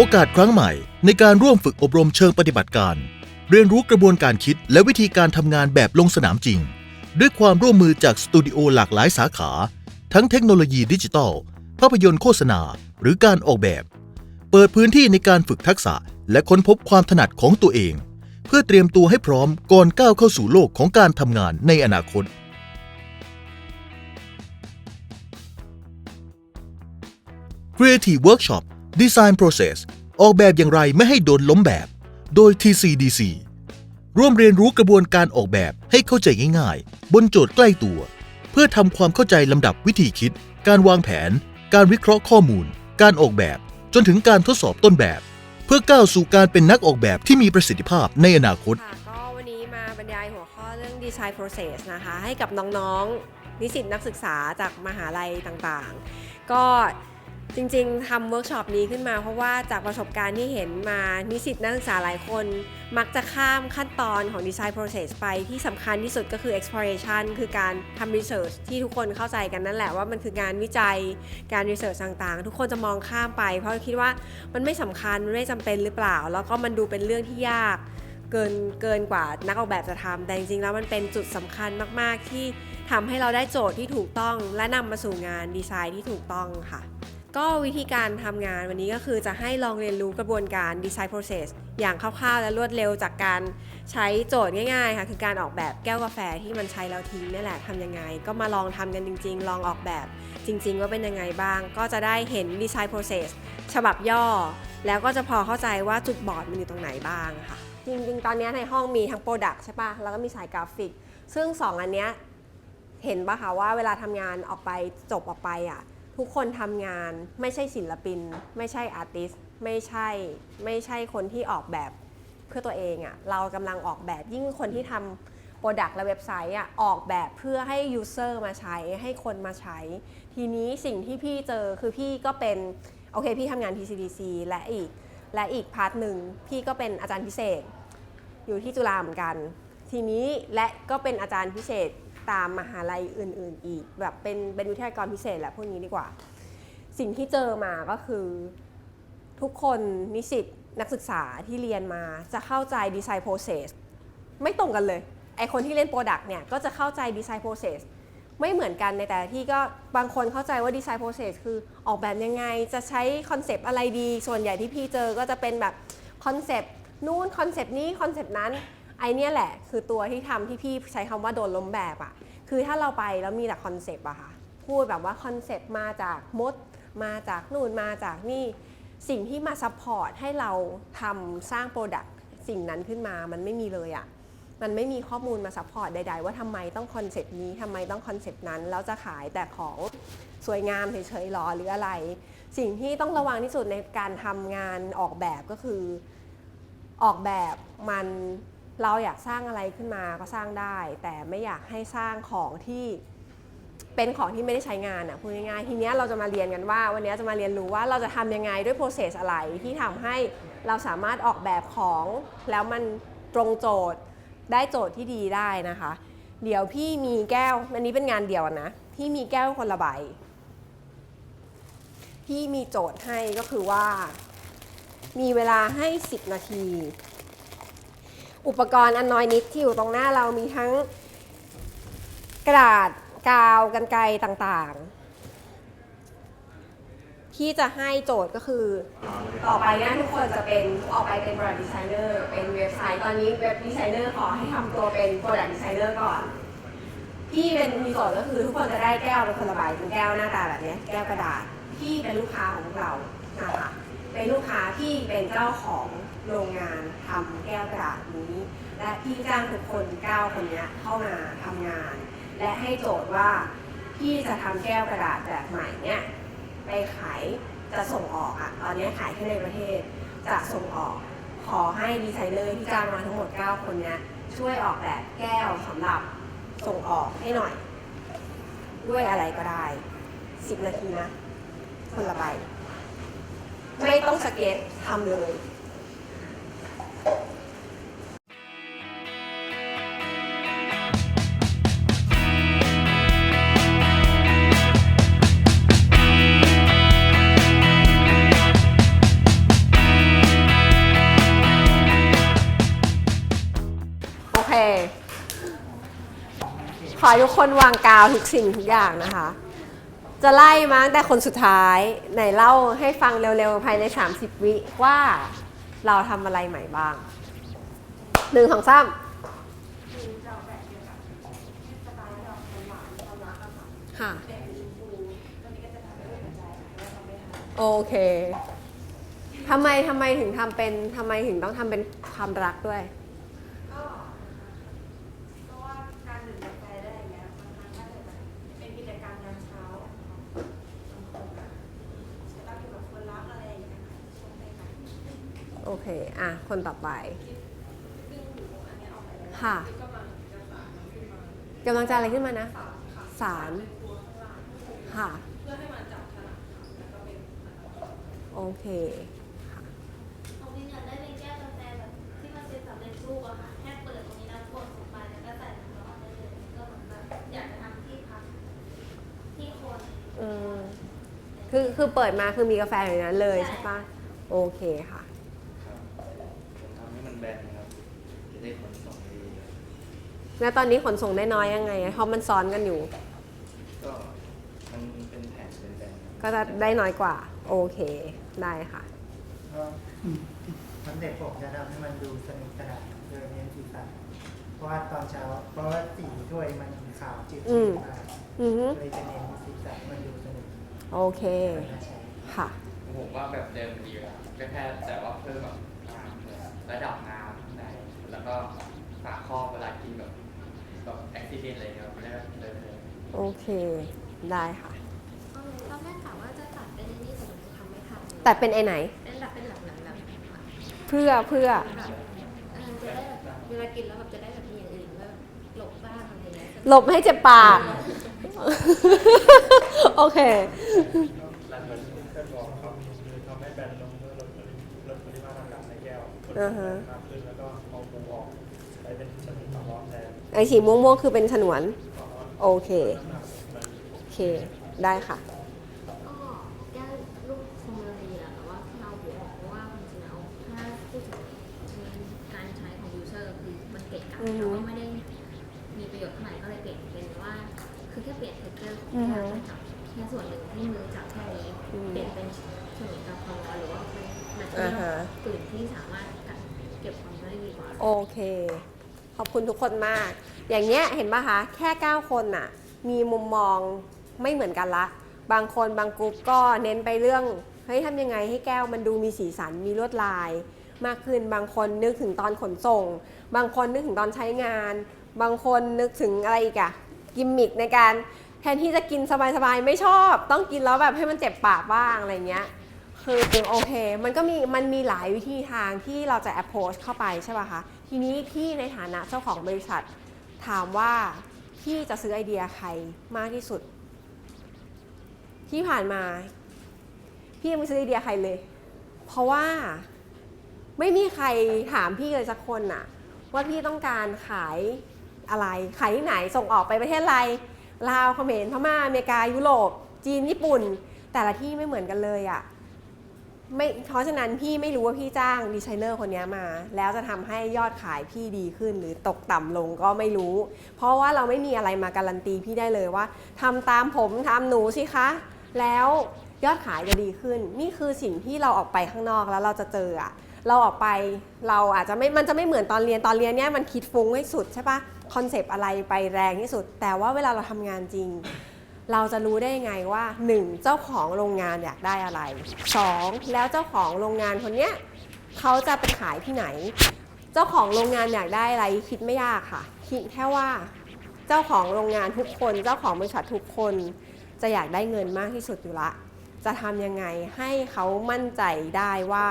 โอกาสครั้งใหม่ในการร่วมฝึกอบรมเชิงปฏิบัติการ เรียนรู้กระบวนการคิดและวิธีการทำงานแบบลงสนามจริง ด้วยความร่วมมือจากสตูดิโอหลากหลายสาขา ทั้งเทคโนโลยีดิจิทัล ภาพยนตร์โฆษณา หรือการออกแบบ เปิดพื้นที่ในการฝึกทักษะและค้นพบความถนัดของตัวเอง เพื่อเตรียมตัวให้พร้อมก่อนก้าวเข้าสู่โลกของการทำงานในอนาคต Creative Workshop Design Process ออกแบบอย่างไรไม่ให้โดนล้มแบบ โดย TCDC ร่วมเรียนรู้กระบวนการออกแบบให้เข้าใจง่ายๆ บนโจทย์ใกล้ตัว เพื่อทำความเข้าใจลำดับวิธีคิด การวางแผน การวิเคราะห์ข้อมูล การออกแบบ จนถึงการทดสอบต้นแบบ เพื่อก้าวสู่การเป็นนักออกแบบที่มีประสิทธิภาพในอนาคต ค่ะก็วันนี้มาบรรยายหัวข้อเรื่อง Design Process นะคะ ให้กับน้องๆ นิสิตนักศึกษาจากมหาลัยต่างๆ ก็ จริงๆทำเวิร์กช็อปนี้ขึ้นมา เพราะว่าจากประสบการณ์ที่เห็นมานิสิตนักศึกษาหลายคน มักจะข้ามขั้นตอนของ Design Process ไปที่สำคัญที่สุดก็คือ exploration คือการทำ research ที่ทุกคนเข้าใจกันนั่นแหละว่ามันคืองานวิจัยการ research ต่างๆ ทุกคนจะมองข้ามไป เพราะคิดว่ามันไม่สำคัญมันไม่จำเป็นหรือเปล่า แล้วก็มันดูเป็นเรื่องที่ยาก เกินเกินกว่านักออกแบบจะทำแต่จริงๆแล้วมันเป็นจุดสำคัญมากๆที่ทำให้เราได้โจทย์ที่ถูกต้อง และนำมาสู่งานดีไซน์ที่ถูกต้องค่ะ ก็วิธีการทำงานวันนี้ก็คือจะให้ลองเรียนรู้กระบวนการดีไซน์ process อย่างคร่าวๆ และรวดเร็วจากการใช้โจทย์ง่ายๆค่ะคือการออกแบบแก้วกาแฟที่มันใช้แล้วทิ้งนี่แหละทำยังไง ก็มาลองทำกันจริง ๆ ลองออกแบบจริง ๆ ว่าเป็นยังไงบ้าง ก็จะได้เห็นดีไซน์ process ฉบับย่อ แล้วก็จะพอเข้าใจว่าจุดบอดมันอยู่ตรงไหนบ้างค่ะ จริงๆ ตอนนี้ในห้องมีทั้งโปรดักต์ใช่ปะแล้วก็มีสายกราฟิก ซึ่ง 2 อันเนี้ยเห็นปะคะว่าเวลาทำงานออกไปจบออกไปอะ ทุกคนทำงานไม่ใช่ศิลปิน ไม่ใช่อาร์ติสไม่ใช่ไม่ใช่คนที่ออกแบบเพื่อตัวเองอะ่ะเรากำลังออกแบบยิ่งคนที่ทำโปรดักต์และเว็บไซต์อะ่ะออกแบบเพื่อให้ยูเซอร์มาใช้ให้คนมาใช้ ทีนี้สิ่งที่พี่เจอคือพี่ก็เป็นโอเคพี่ทำงาน TCDC และอีกและอีกพาร์ทหนึ่งพี่ก็เป็นอาจารย์พิเศษ อยู่ที่จุฬาเหมือนกัน ทีนี้และก็เป็นอาจารย์พิเศษ ตามมหาลัยอื่น ๆ อีก แบบเป็นเป็นวิทยากรพิเศษแหละพวกนี้ดีกว่า สิ่งที่เจอมาก็คือ ทุกคนนิสิตนักศึกษาที่เรียนมาจะเข้าใจดีไซน์ process ไม่ตรงกันเลยไอคนที่เล่น Product เนี่ยก็จะเข้าใจดีไซน์ process ไม่เหมือนกันในแต่ละที่ก็บางคนเข้าใจว่าดีไซน์ process คือออกแบบยังไงจะใช้คอนเซปต์อะไรดี ส่วนใหญ่ที่พี่เจอก็จะเป็นแบบคอนเซปต์นู่นคอนเซปต์นี้คอนเซปต์นั้น ไอเนี่ยแหละ คือตัวที่ทำที่พี่ใช้คำว่าโดนล้มแบบอะคือถ้าเราไปแล้วมีแต่คอนเซปต์อะค่ะ พูดแบบว่าคอนเซปต์มาจากมด มาจากนู่นมาจากนี่ สิ่งที่มาซัพพอร์ตให้เราทำสร้างโปรดักต์สิ่งนั้นขึ้นมา มันไม่มีเลยอะมันไม่มีข้อมูลมาซัพพอร์ตใด ๆ ว่าทำไมต้องคอนเซปต์นี้ทำไมต้องคอนเซปต์นั้น แล้วจะขายแต่ของสวยงามเฉยๆหรอหรืออะไร สิ่งที่ต้องระวังที่สุดในการทำงานออกแบบก็คือ ออกแบบมัน เราอยากสร้างอะไรขึ้นมาก็สร้างได้ แต่ไม่อยากให้สร้างของที่เป็นของที่ไม่ได้ใช้งานอะพูดง่ายๆทีเนี้ยเราจะมาเรียนกันว่า วันนี้จะมาเรียนรู้ว่าเราจะทำยังไงด้วย process อะไรที่ทำให้เราสามารถออกแบบของแล้วมันตรงโจทย์ได้โจทย์ที่ดีได้นะคะ เดี๋ยวพี่มีแก้วอันนี้เป็นงานเดียวนะพี่มีแก้วคนละใบพี่มีโจทย์ให้ก็คือว่า มีเวลาให้ 10 นาที อุปกรณ์อันน้อยนิดที่อยู่ตรงหน้าเรามีทั้งกระดาษกาวกันไกรต่างๆ ที่จะให้โจทย์ก็คือ ต่อไปเนี่ยทุกคนจะเป็นออกไปเป็น product designer เป็นเว็บไซต์ตอนนี้เว็บดีไซเนอร์ขอให้ทำตัวเป็น product designer ก่อนที่เป็นมีโจทย์ก็คือทุกคนจะได้แก้วเป็นคนละใบเป็นแก้วหน้าตาแบบนี้แก้วกระดาษที่เป็นลูกค้าของเรานะคะ เป็นลูกค้าที่เป็นเจ้าของโรงงานทำแก้วกระดาษนี้ และพี่จ้างทุกคนเก้าคนนี้เข้ามาทำงาน และให้โจทย์ว่าพี่จะทำแก้วกระดาษแบบใหม่เนี่ยไปขายจะส่งออกอะตอนนี้ขายแค่ในประเทศจะส่งออก ขอให้ดีไซเนอร์ที่จ้างมาทั้งหมด 9 คนนี้ช่วยออกแบบแก้วสำหรับส่งออกให้หน่อย ด้วยอะไรก็ได้ 10 นาทีนะ คนละใบ ไม่ต้องสเก็ตทำเลยขอให้ทุกคนวางกาวทุกสิ่งทุกอย่างนะคะ จะไล่มาตั้งแต่คนสุดท้ายไหนเล่าให้ฟังเร็วๆ ภายใน 30 วิว่าเราทำอะไรใหม่บ้างหนึ่งของซ้ำค่ะ โอเคทำไมทำไมถึงทำเป็นทำไมถึงต้องทำเป็นความรักด้วย ก็เพราะว่าการดื่มกาแฟได้อย่างเงี้ยบางครั้งก็จะแบบเป็นกิจกรรมยามเช้าของบางคนอะใช้เวลาอยู่กับคนรักอะไรอย่างเงี้ยค่ะช่วงใกล้ๆ โอเค อะ คนต่อไป ค่ะกำลังจะอะไรขึ้นมานะ สานค่ะสารเป็นตัวข้างล่างค่ะเพื่อให้มันจับถนัดค่ะแล้วก็เป็นโอเคของวินอยากได้เป็นแก้วกาแฟแบบที่มันเป็นสำเร็จรูปอะค่ะแค่เปิดตรงนี้น้ำกดลงไปแล้วก็ใส่น้ำร้อนได้เลยก็เหมือนแบบอยากจะทำที่พักที่คนอืมคือคือเปิดมาคือมีกาแฟอยู่ในนั้นเลยใช่ปะโอเคค่ะ ครับผมทำให้มัน แบนครับ จะได้ขนส่งได้ดีครับแล้วตอนนี้ขนส่งได้น้อยยังไงเพราะมันซ้อนกันอยู่ ก็มันเป็นแผ่นเป็นแบนครับก็จะได้น้อยกว่า โอเคได้ค่ะ ก็สำเร็จผมจะทำให้มันดูสนุกสนานโดยเน้นสีสันเพราะว่าตอนเช้าเพราะว่าสีถ้วยมันขาวจืดอืมๆมากอือฮึเลยจะเน้นสีสันมันดูสนุกโอเค น่าใช้ ค่ะ ผมว่าแบบเดิมดีแล้วก็แค่แต่ว่าเพิ่มแบบน้ำ ระดับน้ำในแล้วก็ฝาครอบเวลากินแบบแบบแอคซิเดนอะไรเงี้ยครับไม่ได้เดินเลยโอเค ได้ค่ะตอนแรกกะว่าจะตัดเป็นนี่แต่หนูทำไม่ทันแต่เป็นไอไหน เป็นแบบเป็นหลังๆแบบค่ะเพื่อเพื่อแบบเออจะได้แบบเวลากินแล้วแบบจะได้แบบมีอย่างอื่นแบบหลบบ้างอะไรเงี้ยหลบไม่ให้เจ็บปาก โอเคแล้วเหมือนที่เพื่อนบอกครับคือทำให้แบนลงเพื่อลดปริ ลดปริมาณอากาศในแก้วลดปริอ่าฮะมาณมากขึ้นแล้วก็เอาปูออกไปเป็นชนิดความร้อนแทนไอสีม่วงๆคือเป็นฉนวนความร้อนโอเค น้ำหนักมันโอเค ได้ค่ะ ก็แก้ลูกคงเลยดีแหละแต่ว่าที่เอาหัวออกเพราะว่าจริงๆแล้วถ้าพูดถึงการใช้ของยูเซอร์คือมันเกะกะอือฮึแล้วก็ไม่ได้มีประโยชน์เท่าไหร่ก็เลยเปลี่ยนเป็นว่า คือแค่เปลี่ยนเทคเจอร์ของอือฮึแก้วจับแค่ส่วนหนึ่งที่มือจับ แมทเทีอ่ายฮะลอื่นที่สามารถกัดเก็บความร้อนได้ดีกว่า โอเค ขอบคุณทุกคนมาก อย่างเงี้ยเห็นปะคะ แค่ 9 คนน่ะ มีมุมมองไม่เหมือนกันละ บางคนบางกลุ่มก็เน้นไปเรื่อง เฮ้ยทำยังไงให้แก้วมันดูมีสีสัน มีลวดลาย มากขึ้น บางคนนึกถึงตอนขนส่ง บางคนนึกถึงตอนใช้งาน บางคนนึกถึงอะไรอีกอะกิมมิคในการ แทนที่จะกินสบายๆ ไม่ชอบ ต้องกินแล้วแบบให้มันเจ็บปากบ้างอะไรเงี้ย คือโอเค มันก็มีมันมีหลายวิธีทางที่เราจะ approach เข้าไปใช่ป่ะคะ ทีนี้พี่ในฐานะเจ้าของบริษัท ถามว่าพี่จะซื้อไอเดียใครมากที่สุด ที่ผ่านมา พี่ยังไม่ซื้อไอเดียใครเลย เพราะว่าไม่มีใครถามพี่เลยสักคนน่ะ ว่าพี่ต้องการขายอะไร ขายที่ไหนส่งออกไปประเทศอะไรลาวเขมรพม่าอเมริกายุโรปจีนญี่ปุ่น แต่ละที่ไม่เหมือนกันเลยอะ่ะ ไม่เพราะฉะนั้นพี่ไม่รู้ว่าพี่จ้างดีไซเนอร์คนนี้มา แล้วจะทำให้ยอดขายพี่ดีขึ้นหรือตกต่ำลงก็ไม่รู้ เพราะว่าเราไม่มีอะไรมาการันตีพี่ได้เลยว่าทำตามผมทำหนูสิคะ แล้วยอดขายจะดีขึ้น นี่คือสิ่งที่เราออกไปข้างนอกแล้วเราจะเจออะเราออกไปเราอาจจะไม่มันจะไม่เหมือนตอนเรียนตอนเรียนเนี่ยมันคิดฟุ้งให้สุดใช่ปะคอนเซปต์อะไรไปแรงที่สุด แต่ว่าเวลาเราทำงานจริง เราจะรู้ได้ไงว่า 1. เจ้าของโรงงานอยากได้อะไร 2. แล้วเจ้าของโรงงานคนเนี้ยเขาจะไปขายที่ไหน เจ้าของโรงงานอยากได้อะไรคิดไม่ยากค่ะ คิดแค่ว่าเจ้าของโรงงานทุกคน เจ้าของบริษัททุกคน จะอยากได้เงินมากที่สุดอยู่ละ จะทำยังไงให้เขามั่นใจได้ว่า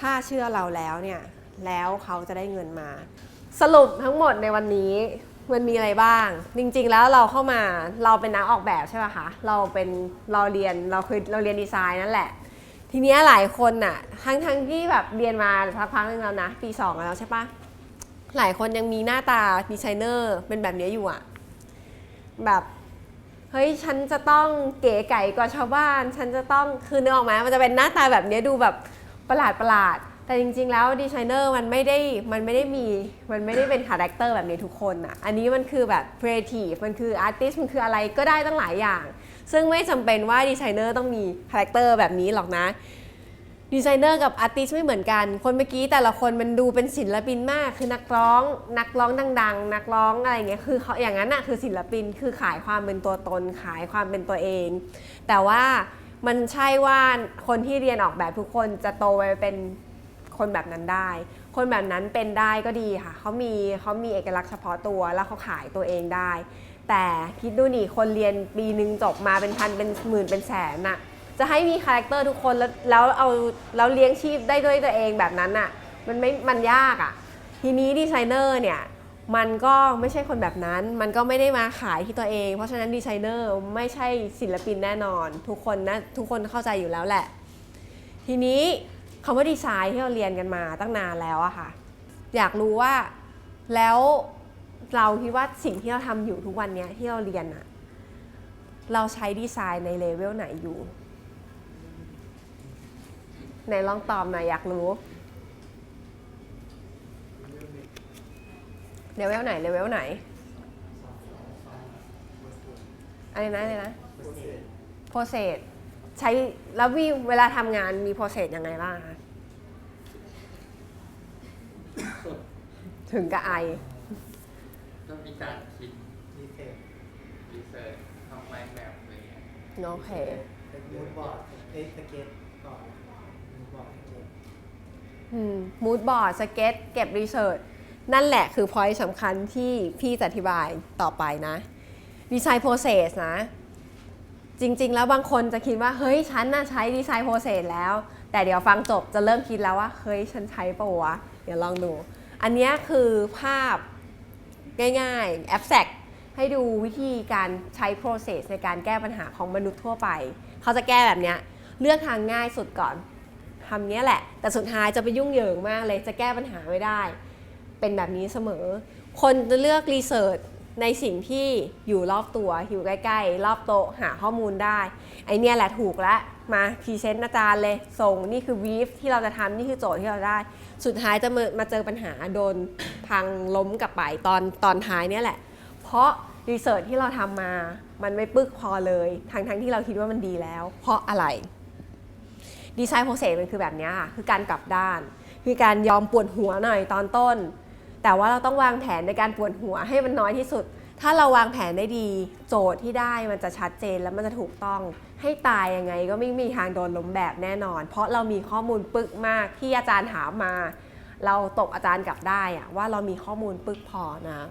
ถ้าเชื่อเราแล้วเนี่ยแล้วเขาจะได้เงินมา สรุปทั้งหมดในวันนี้ มันมีอะไรบ้าง จริงๆแล้วเราเข้ามาเราเป็นนักออกแบบใช่ไหมคะเราเป็นเราเรียนเราคือเราเรียนดีไซน์นั่นแหละ ทีเนี้ยหลายคนน่ะทั้งทั้งที่แบบเรียนมาสักพักนึงแล้วนะปีสองแล้วใช่ปะหลายคนยังมีหน้าตาดีไซเนอร์เป็นแบบเนี้ยอยู่อะแบบเฮ้ยฉันจะต้องเก๋ไก่กว่าชาวบ้าน ฉันจะต้องคือนึกออกไหมมันจะเป็นหน้าตาแบบเนี้ยดูแบบประหลาดประหลาด แต่จริงๆแล้วดีไซเนอร์มันไม่ได้มันไม่ได้มีมันไม่ได้เป็นคาแรคเตอร์แบบนี้ทุกคนอะอันนี้มันคือแบบครีเอทีฟมันคืออาร์ติสมันคืออะไรก็ได้ตั้งหลายอย่าง ซึ่งไม่จำเป็นว่าดีไซเนอร์ต้องมีคาแรคเตอร์แบบนี้หรอกนะดีไซเนอร์กับอาร์ติสไม่เหมือนกัน คนเมื่อกี้แต่ละคนมันดูเป็นศิลปินมาก คือนักร้อง นักร้องดัง ๆ นักร้องอะไรเงี้ย คือเขาอย่างนั้นน่ะคือศิลปิน คือขายความเป็นตัวตน ขายความเป็นตัวเอง แต่ว่ามันใช่ว่าคนที่เรียนออกแบบทุกคนจะโตไปเป็น คนแบบนั้นได้ คนแบบนั้นเป็นได้ก็ดีค่ะเขามีเขามีเอกลักษณ์เฉพาะตัวแล้วเขาขายตัวเองได้ แต่คิดดูนี่คนเรียนปีหนึ่งจบมาเป็นพันเป็นหมื่นเป็นแสนน่ะจะให้มีคาแรคเตอร์ทุกคนแล้วแล้วเอาแล้วเลี้ยงชีพได้ด้วยตัวเองแบบนั้นน่ะมันไม่มันยากอะ่ะทีนี้ดีไซเนอร์เนี่ยมันก็ไม่ใช่คนแบบนั้น มันก็ไม่ได้มาขายที่ตัวเอง เพราะฉะนั้นดีไซเนอร์ไม่ใช่ศิลปินแน่นอน ทุกคนนะทุกคนเข้าใจอยู่แล้วแหละ ทีนี้ คำว่าดีไซน์ที่เราเรียนกันมาตั้งนานแล้วอะค่ะ อยากรู้ว่าแล้วเราคิดว่าสิ่งที่เราทำอยู่ทุกวันนี้ที่เราเรียนอะเราใช้ดีไซน์ในเลเวลไหนอยู่ไหนลองตอบหน่อยอยากรู้เลเวลไหนเลเวลไหนอะไรนะอะไรนะโปรเซส ใช้แล้ววิเวลาทำงานมีโปรเซสยังไงบ้างคะถึงกับไอ ก็มีการคิดดีเทลรีเสิร์ชทำไมแบบอะไรเงี้ยโอเค เป็นมูดบอร์ดเอ้ยสเก็ตก่อนมูดบอร์ดสเก็ตมูดบอร์ดสเก็ตเก็บรีเสิร์ชนั่นแหละคือพอยต์สำคัญที่พี่จะอธิบายต่อไปนะดีไซน์โปรเซสนะ จริง ๆ แล้วบางคนจะคิดว่าเฮ้ยฉันน่ะใช้ดีไซน์โปรเซสแล้ว แต่เดี๋ยวฟังจบจะเริ่มคิดแล้วว่าเฮ้ยฉันใช้ปะวะเดี๋ยวลองดู อันนี้คือภาพง่ายๆ abstract ให้ดูวิธีการใช้ process ในการแก้ปัญหาของมนุษย์ทั่วไป เขาจะแก้แบบเนี้ยเลือกทางง่ายสุดก่อนทำเนี้ยแหละ แต่สุดท้ายจะไปยุ่งเหยิงมากเลยจะแก้ปัญหาไม่ได้ เป็นแบบนี้เสมอ คนจะเลือกรีเสิร์ช ในสิ่งที่อยู่รอบตัวอยู่ใกล้ๆ รอบโต๊ะหาข้อมูลได้ ไอเนี่ยแหละถูกแล้วมาพรีเซนต์อาจารย์เลยส่งนี่คือวีฟที่เราจะทำนี่คือโจทย์ที่เราได้ สุดท้ายจะมามาเจอปัญหาโดนพังล้มกลับไปตอนตอนท้ายเนี่ยแหละ เพราะรีเสิร์ชที่เราทำมา มันไม่ปึกพอเลยทั้งทั้งที่เราคิดว่ามันดีแล้ว เพราะอะไรดีไซน์โปรเซสมันคือแบบเนี้ยค่ะคือการกลับด้าน คือการยอมปวดหัวหน่อยตอนต้น แต่ว่าเราต้องวางแผนในการปวดหัวให้มันน้อยที่สุด ถ้าเราวางแผนได้ดี โจทย์ที่ได้มันจะชัดเจนแล้วมันจะถูกต้อง ให้ตายยังไงก็ไม่มีทางโดนล้มแบบแน่นอน เพราะเรามีข้อมูลปึกมากที่อาจารย์ถามมา เราตกอาจารย์กลับได้อะว่าเรามีข้อมูลปึกพอนะ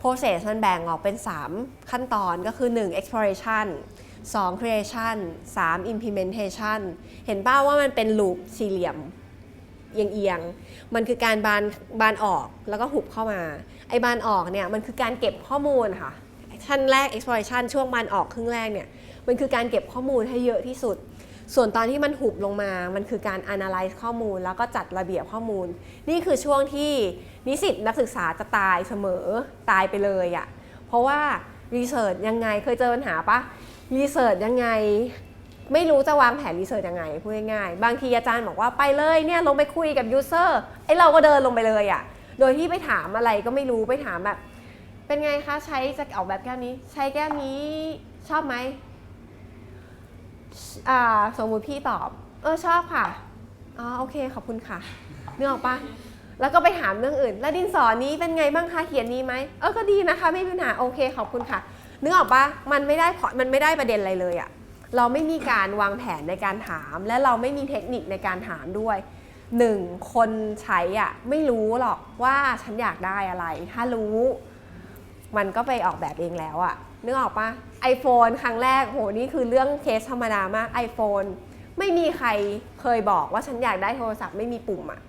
process มันแบ่งออกเป็น 3 ขั้นตอนก็คือ 1 exploration 2 creation 3 implementation เห็นป้าว่ามันเป็นลูปสี่เหลี่ยม เอียงๆมันคือการบานบานออกแล้วก็หุบเข้ามา ไอ้บานออกเนี่ยมันคือการเก็บข้อมูลค่ะชั้นแรก exploration ช่วงบานออกครึ่งแรกเนี่ยมันคือการเก็บข้อมูลให้เยอะที่สุด ส่วนตอนที่มันหุบลงมา มันคือการ analyze ข้อมูล แล้วก็จัดระเบียบข้อมูล นี่คือช่วงที่นิสิตนักศึกษาจะตายเสมอตายไปเลยอะ่ะเพราะว่า research ยังไงเคยเจอปัญหาปะ research ยังไง ไม่รู้จะวางแผนรีเสิร์ชยังไงพูดง่ายๆ บางทีอาจารย์บอกว่าไปเลยเนี่ยลงไปคุยกับยูเซอร์ไอเราก็เดินลงไปเลยอะ่ะ โดยที่ไปถามอะไรก็ไม่รู้ไปถามแบบ เป็นไงคะใช้จะออกแบบแก้วนี้ ใช้แก้วนี้ชอบไหมอ่าสมมุติพี่ตอบ เออชอบค่ะอ๋อโอเคขอบคุณค่ะนึกออกปะแล้วก็ไปถามเรื่องอื่น แล้วดินสอนี้เป็นไงบ้างคะเขียนนี้ไหมเออก็ดีนะคะ ไม่มีปัญหาโอเคขอบคุณค่ะนึกออกปะมันไม่ได้พอมันไม่ได้ประเด็นอะไรเลยอะ เราไม่มีการวางแผนในการถาม และเราไม่มีเทคนิคในการถามด้วยหนึ่งคนใช้อะไม่รู้หรอกว่าฉันอยากได้อะไร ถ้ารู้ มันก็ไปออกแบบเองแล้วอะนึกออกปะ iPhone ครั้งแรกโหนี่คือเรื่องเคสธรรมดามาก iPhone ไม่มีใครเคยบอกว่าฉันอยากได้โทรศัพท์ไม่มีปุ่มอะ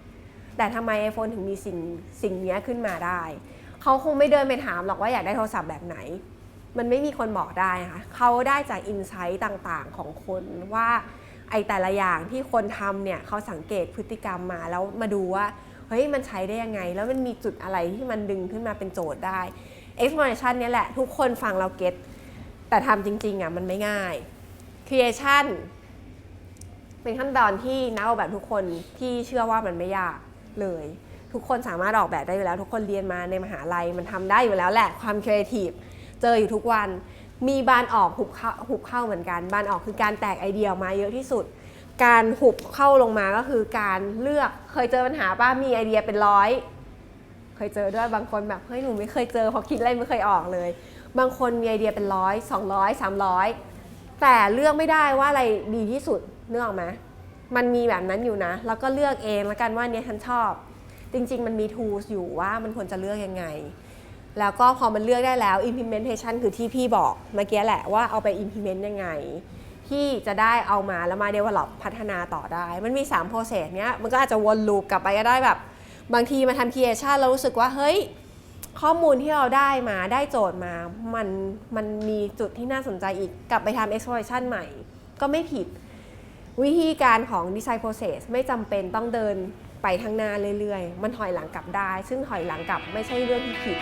แต่ทำไม iPhone ถึงมีสิ่งสิ่งนี้ขึ้นมาได้ เขาคงไม่เดินไปถามหรอกว่าอยากได้โทรศัพท์แบบไหน มันไม่มีคนบอกได้ค่ะเขาได้จากอินไซต์ต่างๆของคนว่าไอแต่ละอย่างที่คนทำเนี่ยเขาสังเกตพฤติกรรมมาแล้วมาดูว่าเฮ้ยมันใช้ได้ยังไง แล้วมันมีจุดอะไรที่มันดึงขึ้นมาเป็นโจทย์ได้ exploration เนี่ยแหละ ทุกคนฟังเราเก็ตแต่ทำจริงๆอะมันไม่ง่าย creation เป็นขั้นตอนที่นักออกแบบทุกคนที่เชื่อว่ามันไม่ยากเลย ทุกคนสามารถออกแบบได้อยู่แล้ว ทุกคนเรียนมาในมหาลัยมันทำได้อยู่แล้วแหละความครี เจออยู่ทุกวัน มีบานออกหุบเข้าหุบเข้าเหมือนกัน บานออกคือการแตกไอเดียออกมาเยอะที่สุด การหุบเข้าลงมาก็คือการเลือกเคยเจอปัญหาป้ามีไอเดียเป็นร้อย เคยเจอด้วยบางคนแบบเฮ้ยหนูไม่เคยเจอเพอคิดอะไรไม่เคยออกเลย บางคนมีไอเดียเป็นร้อยสองร้อยสามร้อยแต่เลือกไม่ได้ว่าอะไรดีที่สุดนึกออกไหมมันมีแบบนั้นอยู่นะ แล้วก็เลือกเองแล้วกันว่าเนี้ยฉันชอบ จริง ๆ มันมี tools อยู่ว่ามันควรจะเลือกยังไง แล้วก็พอมันเลือกได้แล้ว implementation คือที่พี่บอกเมื่อกี้แหละว่าเอาไป implement ยังไง ที่จะได้เอามาแล้วมา develop พัฒนาต่อได้ มันมี 3 process เนี้ยมันก็อาจจะวนลูปกลับไปก็ได้แบบ บางทีมาทำ creation เรารู้สึกว่า เฮ้ย ข้อมูลที่เราได้มาได้โจทย์มา มันมันมีจุดที่น่าสนใจอีกกลับไปทำ exploration ใหม่ ก็ไม่ผิด วิธีการของ design process ไม่จำเป็นต้องเดินไปข้างหน้าเรื่อยๆ มันถอยหลังกลับได้ ซึ่งถอยหลังกลับไม่ใช่เรื่องที่ผิด